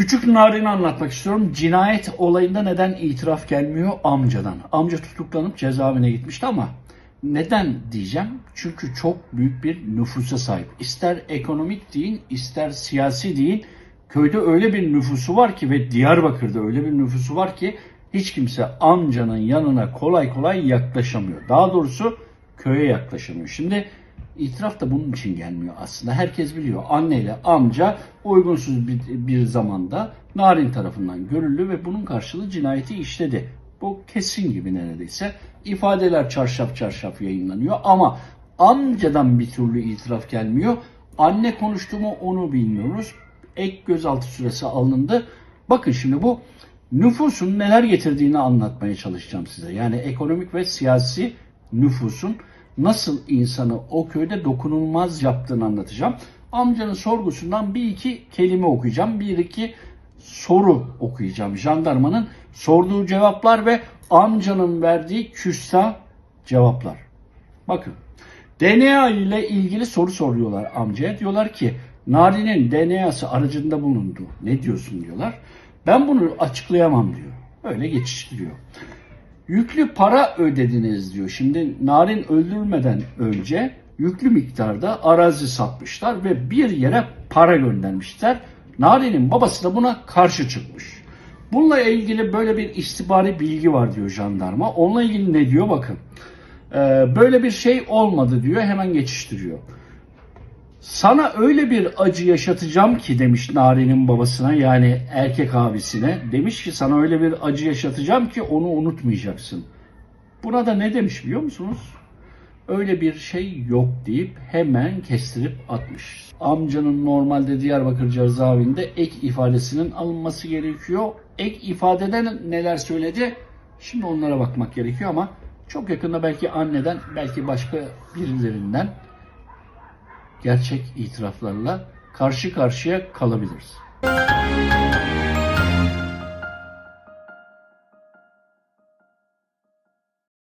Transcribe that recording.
Küçük Narin'i anlatmak istiyorum. Cinayet olayında neden itiraf gelmiyor? Amcadan. Amca tutuklanıp cezaevine gitmişti ama neden diyeceğim? Çünkü çok büyük bir nüfusa sahip. İster ekonomik deyin, ister siyasi deyin. Köyde öyle bir nüfusu var ki ve Diyarbakır'da öyle bir nüfusu var ki hiç kimse amcanın yanına kolay kolay yaklaşamıyor. Daha doğrusu köye yaklaşamıyor. Şimdi itiraf da bunun için gelmiyor aslında. Herkes biliyor. Anneyle amca uygunsuz bir, bir zamanda Narin tarafından görüldü ve bunun karşılığı cinayeti işledi. Bu kesin gibi neredeyse. İfadeler çarşaf çarşaf yayınlanıyor ama amcadan bir türlü itiraf gelmiyor. Anne konuştu mu onu bilmiyoruz. Ek gözaltı süresi alındı. Bakın şimdi bu nüfusun neler getirdiğini anlatmaya çalışacağım size. Yani ekonomik ve siyasi nüfusun nasıl insanı o köyde dokunulmaz yaptığını anlatacağım. Amcanın sorgusundan bir iki kelime okuyacağım. Bir iki soru okuyacağım. Jandarmanın sorduğu cevaplar ve amcanın verdiği küstah cevaplar. Bakın. DNA ile ilgili soru soruyorlar amcaya. Diyorlar ki Nari'nin DNA'sı aracında bulundu. Ne diyorsun diyorlar. Ben bunu açıklayamam diyor. Öyle geçiştiriyor. Yüklü para ödediniz diyor. Şimdi Narin öldürülmeden önce yüklü miktarda arazi satmışlar ve bir yere para göndermişler. Narin'in babası da buna karşı çıkmış. Bununla ilgili böyle bir istihbari bilgi var diyor jandarma. Onunla ilgili ne diyor bakın. Ee, böyle bir şey olmadı diyor hemen geçiştiriyor. Sana öyle bir acı yaşatacağım ki demiş Nari'nin babasına yani erkek abisine. Demiş ki sana öyle bir acı yaşatacağım ki onu unutmayacaksın. Buna da ne demiş biliyor musunuz? Öyle bir şey yok deyip hemen kestirip atmış. Amcanın normalde Diyarbakır cezaevinde ek ifadesinin alınması gerekiyor. Ek ifadede neler söyledi? Şimdi onlara bakmak gerekiyor ama çok yakında belki anneden belki başka birilerinden gerçek itiraflarla karşı karşıya kalabiliriz.